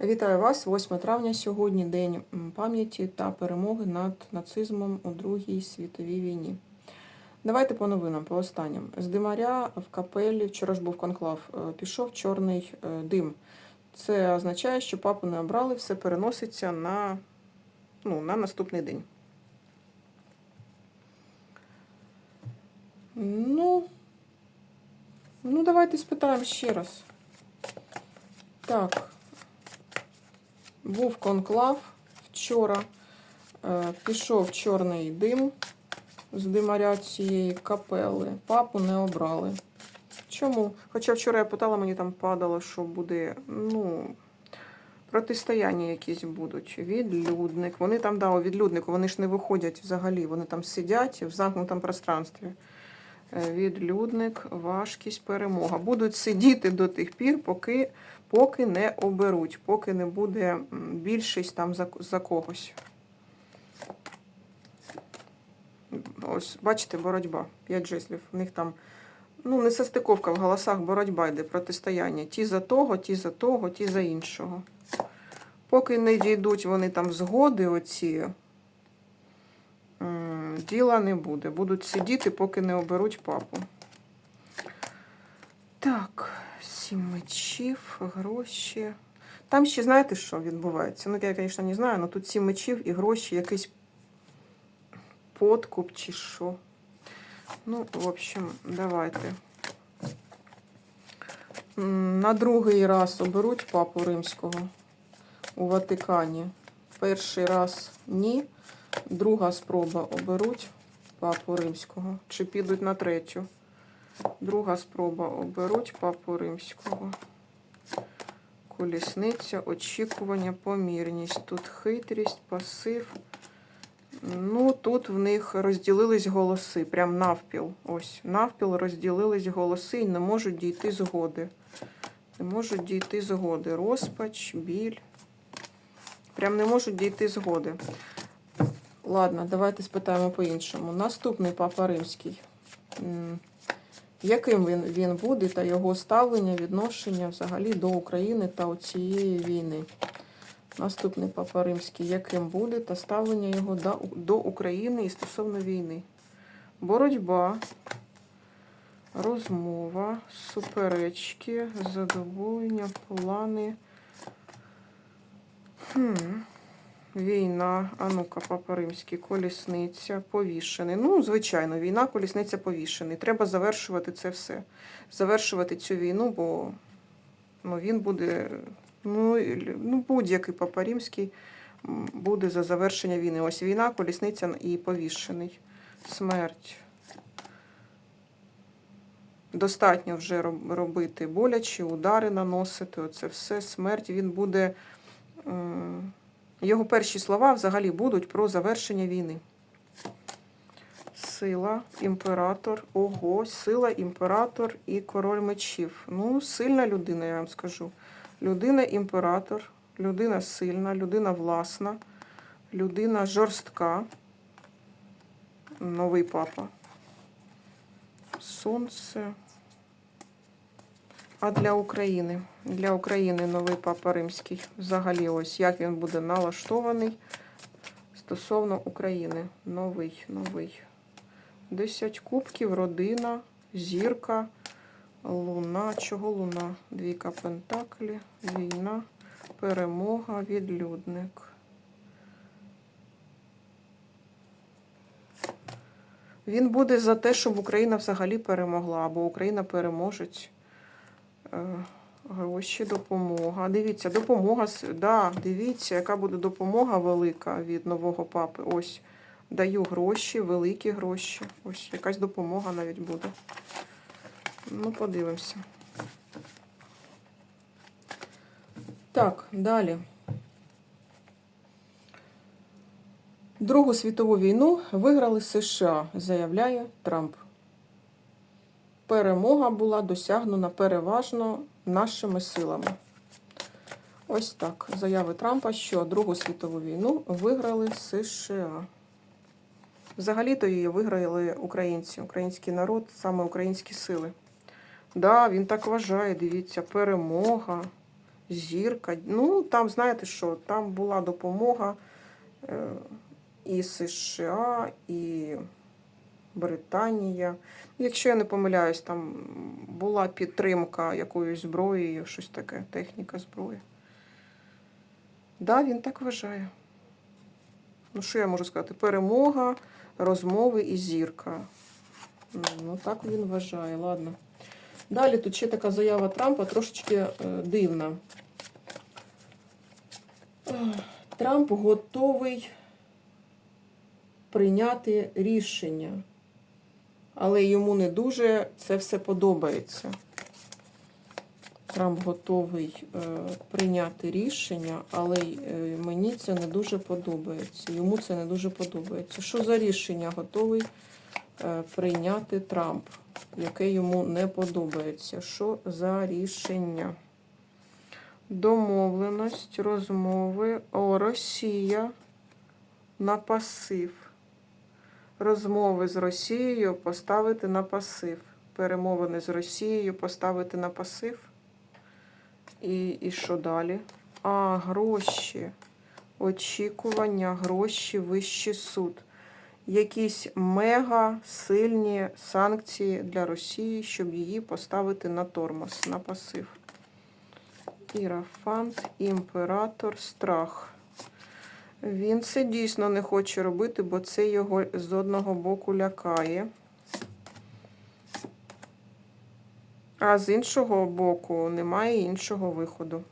Вітаю вас, 8 травня. Сьогодні день пам'яті та перемоги над нацизмом у Другій світовій війні. Давайте по новинам, по останнім. З димаря в капелі, вчора ж був конклав, е, пішов чорний е, дим. Це означає, що папу не обрали, все переноситься на, ну, на наступний день. Ну, ну, давайте спитаємо ще раз. Так. Був конклав вчора. Е, Пішов чорний дим з димаря цієї капели. Папу не обрали. Чому? Хоча вчора я питала, мені там падало, що буде, ну, протистояння якісь будуть. Відлюдник. Вони там, да, у відлюднику, вони ж не виходять взагалі, вони там сидять в замкнутому пространстві. Е, Відлюдник, важкість, перемога. Будуть сидіти до тих пір, поки, поки не оберуть, поки не буде більшість там за, за когось. Ось, бачите, боротьба. П'ять жеслів. В них там ну, не состиковка в голосах, боротьба йде, протистояння. Ті за того, ті за того, ті за іншого. Поки не дійдуть вони там згоди, оці, діла не буде. Будуть сидіти, поки не оберуть папу. Так, сім мечів, гроші. Там ще знаєте, що відбувається? Ну, я, звісно, не знаю, але тут сім мечів і гроші, якийсь подкуп чи що. Ну, в общем, давайте. На другий раз оберуть папу римського у Ватикані. Перший раз ні. Друга спроба оберуть папу римського. Чи підуть на третю? Друга спроба оберуть папу римського. Колісниця, очікування, помірність. Тут хитрість, пасив. Ну, тут в них розділились голоси, прям навпіл. Ось, навпіл розділились голоси і не можуть дійти згоди. Не можуть дійти згоди. Розпач, біль. Прям не можуть дійти згоди. Ладно, давайте спитаємо по-іншому. Наступний папа римський. Яким він, він буде та його ставлення, відношення взагалі до України та цієї війни? Наступний папа римський, яким буде та ставлення його до, до України і стосовно війни. Боротьба, розмова, суперечки, задоволення, плани. Хм. Війна, а ну-ка, папа римський, колісниця, повішений. Ну, звичайно, війна, колісниця повішений. Треба завершувати це все. Завершувати цю війну, бо ну, він буде Ну, ну будь-який папа римський буде за завершення війни. Ось війна, колісниця і повішений. Смерть. Достатньо вже робити болячі, удари наносити. Оце все смерть. Він буде. Його перші слова взагалі будуть про завершення війни. Сила, імператор, ого, сила, імператор і король мечів. Ну, сильна людина, я вам скажу. Людина імператор, людина сильна, людина власна, людина жорстка. Новий папа. Сонце. А для України? Для України новий папа римський. Взагалі, ось як він буде налаштований стосовно України. Новий, новий. Десять кубків, родина, зірка. Луна. Чого луна? Двійка Пентаклі, війна, перемога, відлюдник. Він буде за те, щоб Україна взагалі перемогла, або Україна переможець. Е, Гроші, допомога. Дивіться, допомога. Да, дивіться, яка буде допомога велика від нового папи. Ось даю гроші, великі гроші. Ось якась допомога навіть буде. Ну, подивимося. Так, далі. Другу світову війну виграли США, заявляє Трамп. Перемога була досягнена переважно нашими силами. Ось так. Заяви Трампа, що Другу світову війну виграли США. Взагалі-то її виграли українці, український народ, саме українські сили. Да, він так вважає, дивіться, перемога. зірка. Ну, там, знаєте що, там була допомога е, і США, і Британія. Якщо я не помиляюсь, там була підтримка якоюсь зброєю, щось таке, техніка зброї. Да, він так вважає. Ну, що я можу сказати? Перемога, розмови і зірка. Ну, так він вважає, ладно. Далі тут ще така заява Трампа трошечки е, дивна. Трамп готовий прийняти рішення, але йому не дуже це все подобається. Трамп готовий е, прийняти рішення, але е, мені це не дуже подобається. Йому це не дуже подобається. Що за рішення готовий е, прийняти Трамп, яке йому не подобається? Що за рішення? Домовленість, розмови. О, Росія на пасив. Розмови з Росією поставити на пасив. Перемовини з Росією поставити на пасив. І, і що далі? А, гроші. Очікування, гроші, вищий суд. Якісь мега сильні санкції для Росії, щоб її поставити на тормоз, на пасив. Ірафант, імператор, страх. Він це дійсно не хоче робити, бо це його з одного боку лякає. А з іншого боку немає іншого виходу.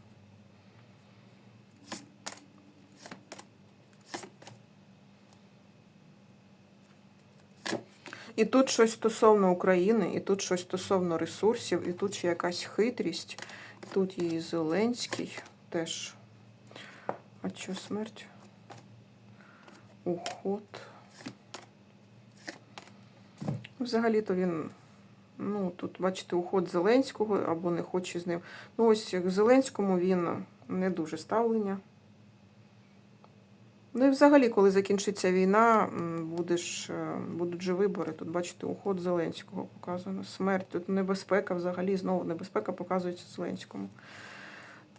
І тут щось стосовно України, і тут щось стосовно ресурсів, і тут ще якась хитрість. Тут і Зеленський теж. А що смерть? Уход. Взагалі-то він, ну, тут, бачите, уход Зеленського або не хоче з ним. Ну, ось к Зеленському він не дуже ставлення. Ну і взагалі, коли закінчиться війна, будеш, е, будуть же вибори. Тут, бачите, уход Зеленського показано. Смерть. Тут небезпека взагалі, знову небезпека показується Зеленському.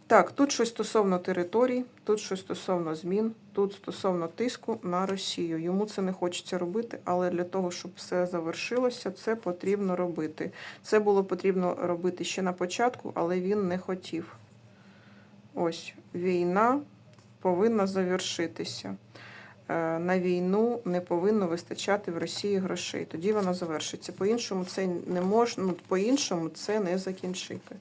Так, тут щось стосовно територій, тут щось стосовно змін, тут стосовно тиску на Росію. Йому це не хочеться робити, але для того, щоб все завершилося, це потрібно робити. Це було потрібно робити ще на початку, але він не хотів. Ось війна повинна завершитися. Е, На війну не повинно вистачати в Росії грошей. Тоді вона завершиться. По-іншому це не можна, ну, по-іншому це не закінчити.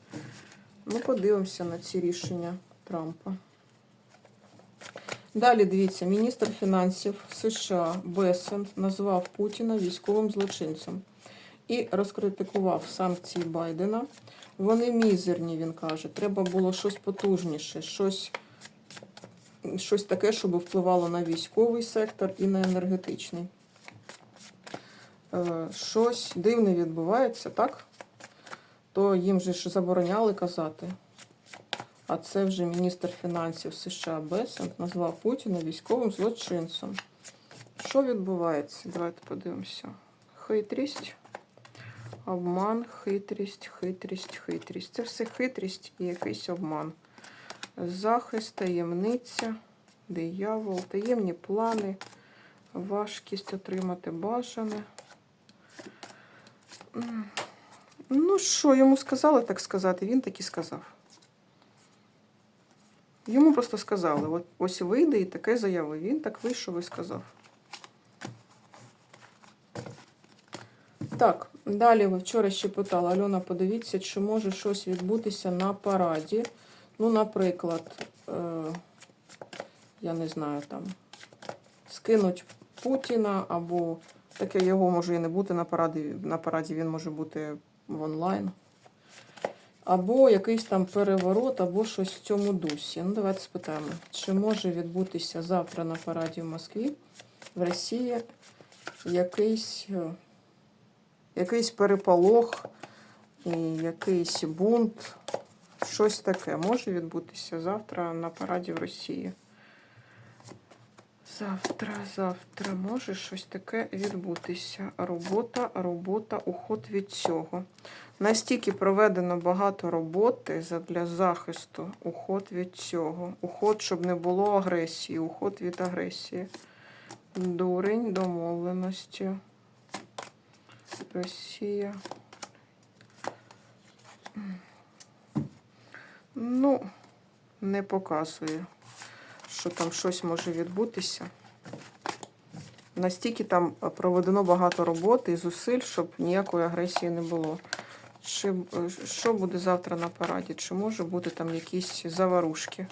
Ну, подивимося на ці рішення Трампа. Далі дивіться, міністр фінансів США Бесент назвав Путіна військовим злочинцем і розкритикував санкції Байдена. Вони мізерні, він каже. Треба було щось потужніше, щось, щось таке, щоб впливало на військовий сектор і на енергетичний. Е, Щось дивне відбувається, так? То їм же ж забороняли казати. А це вже міністр фінансів США Бесент назвав Путіна військовим злочинцем. Що відбувається? Давайте подивимося. Хитрість, обман, хитрість, хитрість, хитрість. Це все хитрість і якийсь обман. Захист, таємниця, диявол, таємні плани, важкість отримати бажане. Ну, що йому сказали так сказати, він так і сказав. Йому просто сказали, от ось вийде і таке заявив. Він так вийшов і сказав. Так, далі ви вчора ще питала, Альона, подивіться, чи може щось відбутися на параді. Ну, наприклад, е, я не знаю, там, скинуть Путіна, або таке його може і не бути на параді. На параді він може бути в онлайн. Або якийсь там переворот, або щось в цьому дусі. Ну, давайте спитаємо, чи може відбутися завтра на параді в Москві, в Росії якийсь, е, якийсь переполох, і якийсь бунт, щось таке може відбутися завтра на параді в Росії. Завтра, завтра може щось таке відбутися. Робота, робота, уход від цього. Настільки проведено багато роботи для захисту, уход від цього. Уход, щоб не було агресії, уход від агресії. Дурень, домовленості. Росія. Ну, не показує, що там щось може відбутися. Настільки там проведено багато роботи і зусиль, щоб ніякої агресії не було. Чи, е, що буде завтра на параді? Чи може бути там якісь заварушки?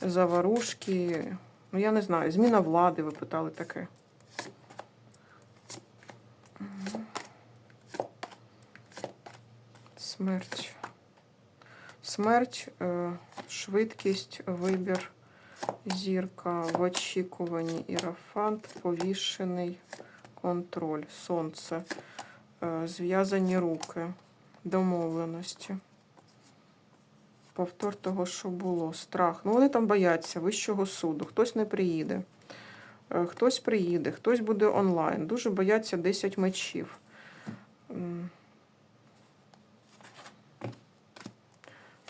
Заварушки, ну я не знаю, зміна влади, ви питали таке. Смерть. Смерть, е, швидкість, вибір, зірка, в очікуванні, ірафант, повішений, контроль, сонце, е, зв'язані руки, домовленості. Повтор того, що було, страх. Ну, вони там бояться вищого суду, хтось не приїде, е, хтось приїде, хтось буде онлайн. Дуже бояться 10 мечів.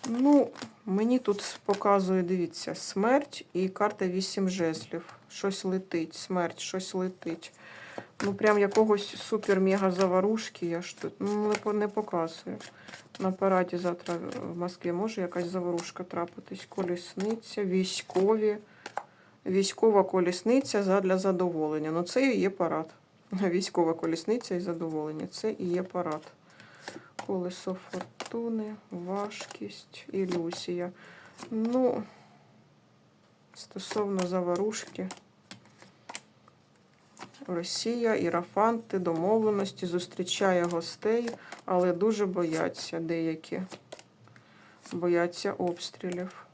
Ну, мені тут показує, дивіться, смерть і карта 8 жезлів. Щось летить, смерть, щось летить. Ну, прям якогось супер-мега заварушки я ж тут ну, не, показую. На параді завтра в Москві може якась заварушка трапитись. Колісниця, військові. Військова колісниця задля задоволення. Ну, це і є парад. Військова колісниця і задоволення. Це і є парад. Колесо фортуни, важкість, ілюзія. Ну, стосовно заварушки. Росія, ірафанти, домовленості, зустрічає гостей, але дуже бояться деякі. Бояться обстрілів.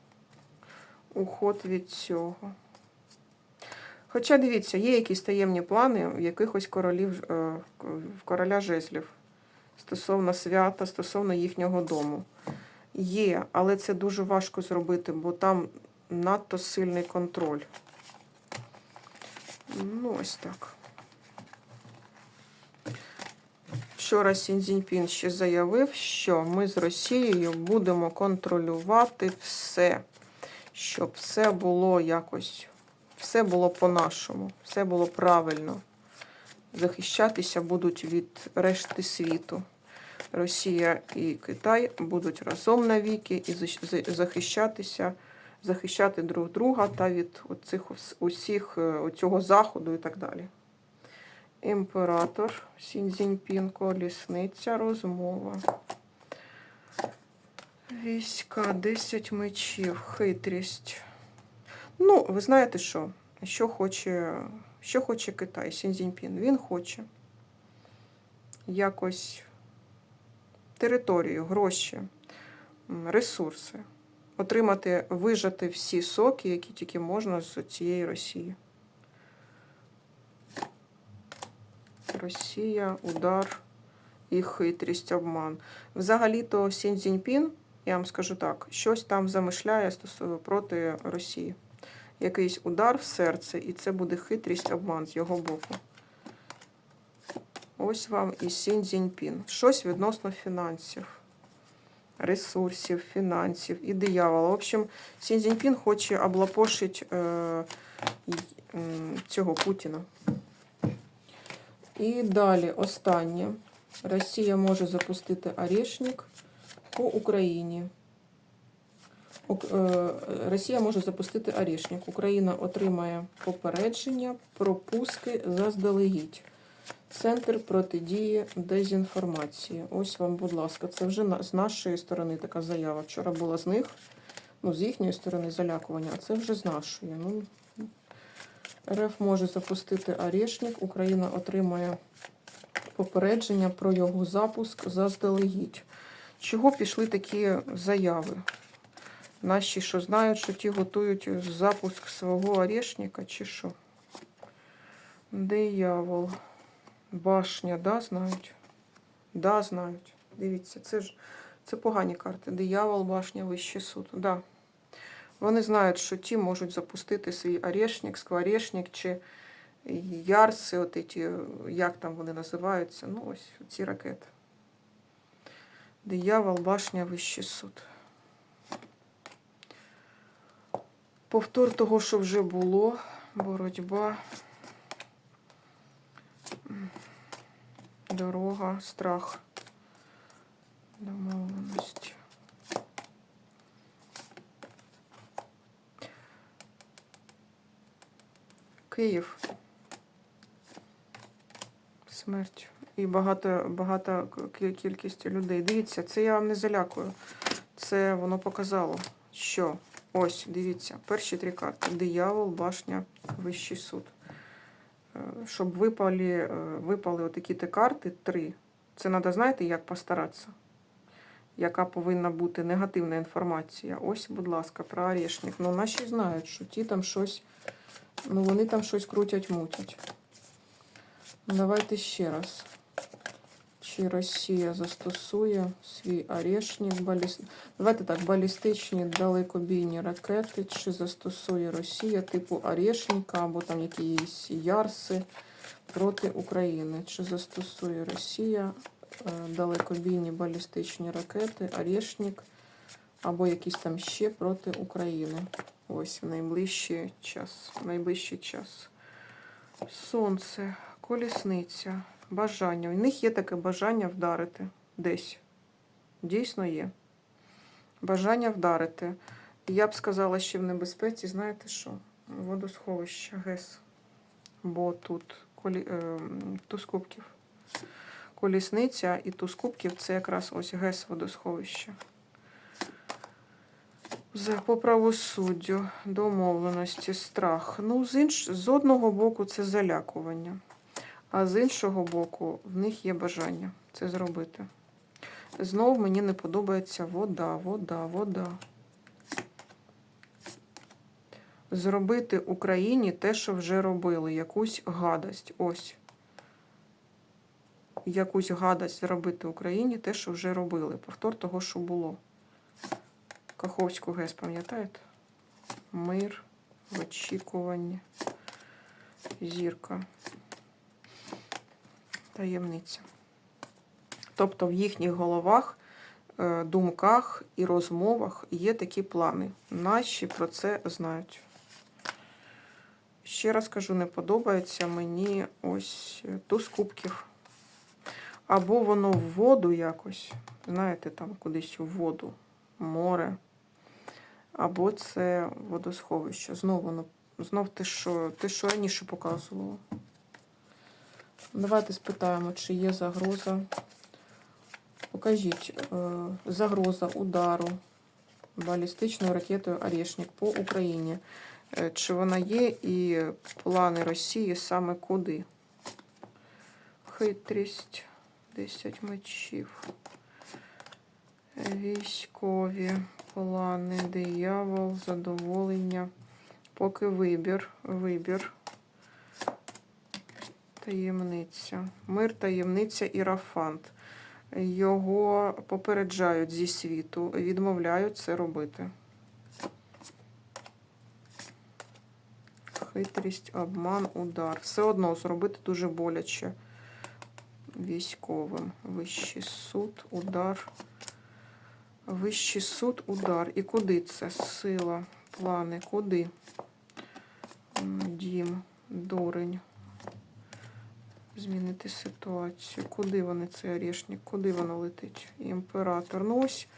Уход від цього. Хоча дивіться, є якісь таємні плани в якихось королів е, в короля жезлів стосовно свята, стосовно їхнього дому. Є, але це дуже важко зробити, бо там надто сильний контроль. Ну, ось так. Вчора Сінзіньпін ще заявив, що ми з Росією будемо контролювати все, щоб все було якось, все було по-нашому, все було правильно. Захищатися будуть від решти світу. Росія і Китай будуть разом навіки і захищатися, захищати друг друга та від оцих усіх е, цього заходу і так далі. Імператор Сінзіньпін, колісниця, розмова. Війська, 10 мечів, хитрість. Ну, ви знаєте що? Що хоче, що хоче Китай, Сінзіньпін? Він хоче якось територію, гроші, ресурси. Отримати, вижати всі соки, які тільки можна з цієї Росії. Росія, удар і хитрість, обман. Взагалі-то Сін Цзіньпін, я вам скажу так, щось там замишляє стосовно проти Росії. Якийсь удар в серце, і це буде хитрість, обман з його боку. Ось вам і Сін Цзіньпін. Щось відносно фінансів, ресурсів, фінансів і диявола. В общем, Сін Цзіньпін хоче облапошити е, цього Путіна. І далі останнє. Росія може запустити орешник по Україні. Е, Росія може запустити орешник. Україна отримає попередження про пуски заздалегідь. Центр протидії дезінформації. Ось вам, будь ласка, це вже з нашої сторони така заява. Вчора була з них, ну, з їхньої сторони залякування, а це вже з нашої. Ну, РФ може запустити орешник. Україна отримає попередження про його запуск заздалегідь. Чого пішли такі заяви? Наші, що знають, що ті готують запуск свого орешника, чи що? Диявол. Башня, да, знають? Да, знають. Дивіться, це ж це погані карти. Диявол, башня, вищий суд. Да. Вони знають, що ті можуть запустити свій орешник, скворечник чи ярси, от ці, як там вони називаються. Ну, ось ці ракети. Диявол, башня, вищий суд. Повтор того, що вже було, боротьба, дорога, страх, домовленість. Київ. Смерть. І багато, багата кі- кількість людей. Дивіться, це я вам не залякую. Це воно показало, що ось, дивіться, перші три карти. Диявол, башня, вищий суд. Е, Щоб випали, е, випали отакі ті карти, три. Це треба, знаєте, як постаратися. Яка повинна бути негативна інформація. Ось, будь ласка, про орешник. Ну, наші знають, що ті там щось, ну вони там щось крутять, мутять. Давайте ще раз. Чи Росія застосує свій орешник, баліс... Давайте так, балістичні далекобійні ракети, чи застосує Росія типу орешника або там якісь ярси проти України. Чи застосує Росія е, далекобійні балістичні ракети, орешник або якісь там ще проти України. Ось в найближчий час. В найближчий час. Сонце, колісниця, бажання. У них є таке бажання вдарити десь. Дійсно є. Бажання вдарити. Я б сказала, що в небезпеці, знаєте що? Водосховище ГЕС. Бо тут колі... е, туз кубків. Колісниця і туз кубків це якраз ось ГЕС водосховище. За- По правосуддю, домовленості, страх. Ну, з, інш... з одного боку, це залякування, а з іншого боку, в них є бажання це зробити. Знов мені не подобається вода, вода, вода. Зробити Україні те, що вже робили, якусь гадость. Ось. Якусь гадость зробити Україні те, що вже робили. Повтор того, що було. Каховську ГЕС, пам'ятаєте? Мир в очікуванні. Зірка. Таємниця. Тобто в їхніх головах, е, думках і розмовах є такі плани. Наші про це знають. Ще раз кажу, не подобається мені ось е, туз кубків. Або воно в воду якось, знаєте, там кудись у воду, море. Або це водосховище. Знову воно, знов те, що, те, що раніше показувало. Давайте спитаємо, чи є загроза. Покажіть е, загроза удару балістичною ракетою Орешник по Україні. Е, Чи вона є і плани Росії саме куди? Хитрість, 10 мечів. Військові плани, диявол, задоволення. Поки вибір, вибір. Таємниця. Мир, таємниця і рафант. Його попереджають зі світу, відмовляють це робити. Хитрість, обман, удар. Все одно зробити дуже боляче військовим. Вищий суд, удар. Вищий суд, удар. І куди це? Сила, плани, куди? Дім, дурень. Змінити ситуацію. Куди вони цей орешник? Куди воно летить? Імператор. Ну ось,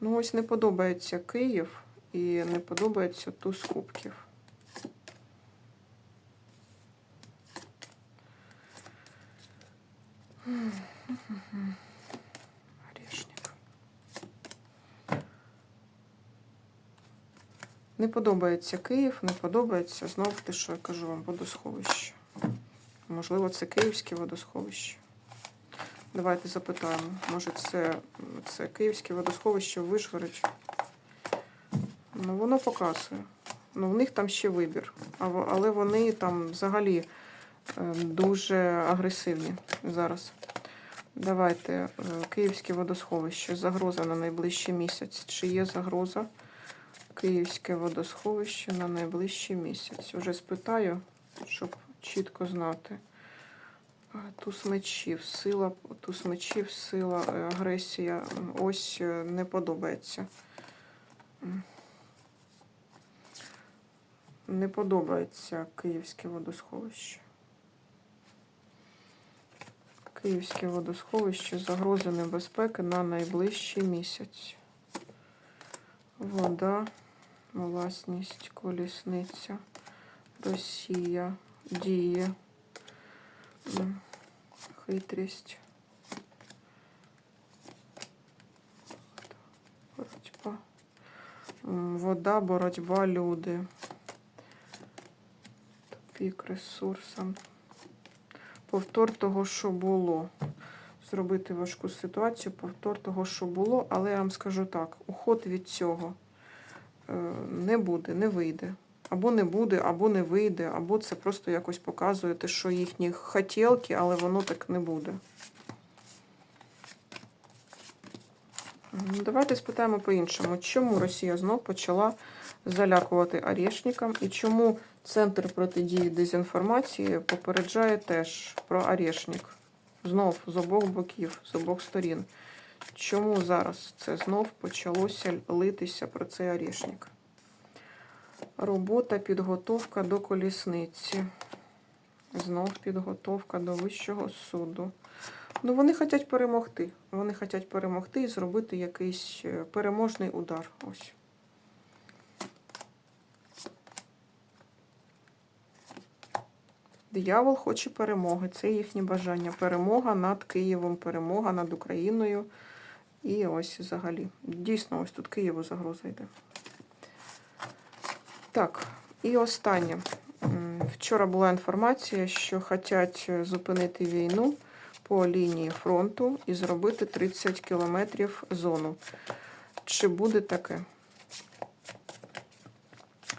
ну ось не подобається Київ і не подобається туз кубків. Орешник. Не подобається Київ, не подобається знов те, що я кажу вам, водосховище. Можливо, це київське водосховище. Давайте запитаємо. Може, це, це київське водосховище в Вишгороді. Ну, воно показує. Ну, в них там ще вибір. Але вони там взагалі е, дуже агресивні зараз. Давайте. е, Київське водосховище. Загроза на найближчий місяць. Чи є загроза Київське водосховище на найближчий місяць. Уже спитаю, щоб чітко знати. Туз мечів, сила, туз мечів, сила, е, агресія. Ось е, не подобається. Не подобається Київське водосховище. Київське водосховище загрози небезпеки на найближчий місяць. Вода, власність, колісниця, Росія, дії, хитрість, боротьба, вода, боротьба, люди, тупік, ресурсам, повтор того, що було. Зробити важку ситуацію, повтор того, що було, але я вам скажу так: уход від цього е, не буде, не вийде. Або не буде, або не вийде, або це просто якось показує те, що їхні хотілки, але воно так не буде. Давайте спитаємо по-іншому, чому Росія знов почала залякувати Орешникам і чому Центр протидії дезінформації попереджає теж про Орешник? Знов з обох боків, з обох сторін. Чому зараз це знов почалося литися про цей Орешник? Робота, підготовка до колісниці. Знов підготовка до Вищого суду. Ну, вони хочуть перемогти. Вони хочуть перемогти і зробити якийсь е, переможний удар. Ось. Диявол хоче перемоги. Це їхнє бажання. Перемога над Києвом, перемога над Україною. І ось взагалі. Дійсно, ось тут Києву загроза йде. Так, і останнє. Вчора була інформація, що хочуть зупинити війну по лінії фронту і зробити 30 кілометрів зону. Чи буде таке?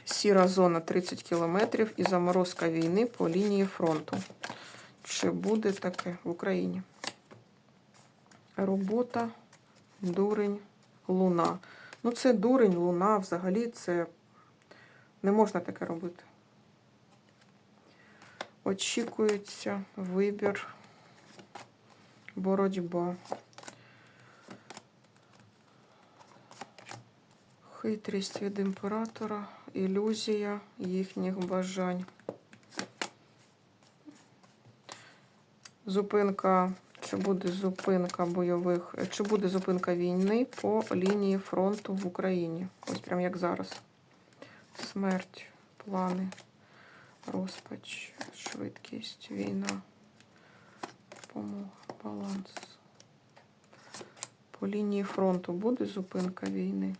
Сіра зона 30 кілометрів і заморозка війни по лінії фронту. Чи буде таке в Україні? Робота, дурень, луна. Ну, це дурень, луна, взагалі це не можна таке робити. Очікується вибір, боротьба. Хитрість від імператора, ілюзія їхніх бажань. Зупинка, чи буде зупинка бойових, чи буде зупинка війни по лінії фронту в Україні. Ось прям як зараз. Смерть, плани, розпач, швидкість, війна, допомога, баланс. По лінії фронту буде зупинка війни.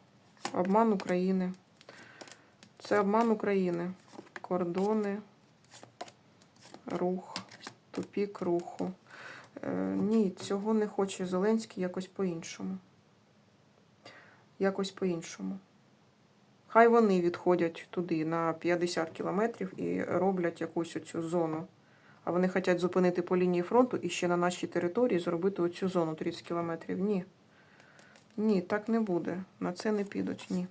Обман України. Це обман України. Кордони, рух, тупік руху. Е, ні, цього не хоче Зеленський якось по-іншому. Якось по-іншому. Хай вони відходять туди на 50 кілометрів і роблять якусь оцю зону. А вони хочуть зупинити по лінії фронту і ще на нашій території зробити оцю зону 30 кілометрів. Ні. Ні, так не буде. На це не підуть, ні.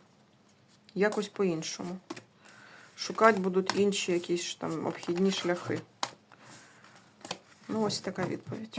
Якось по-іншому. Шукати будуть інші якісь там обхідні шляхи. Ну, ось така відповідь.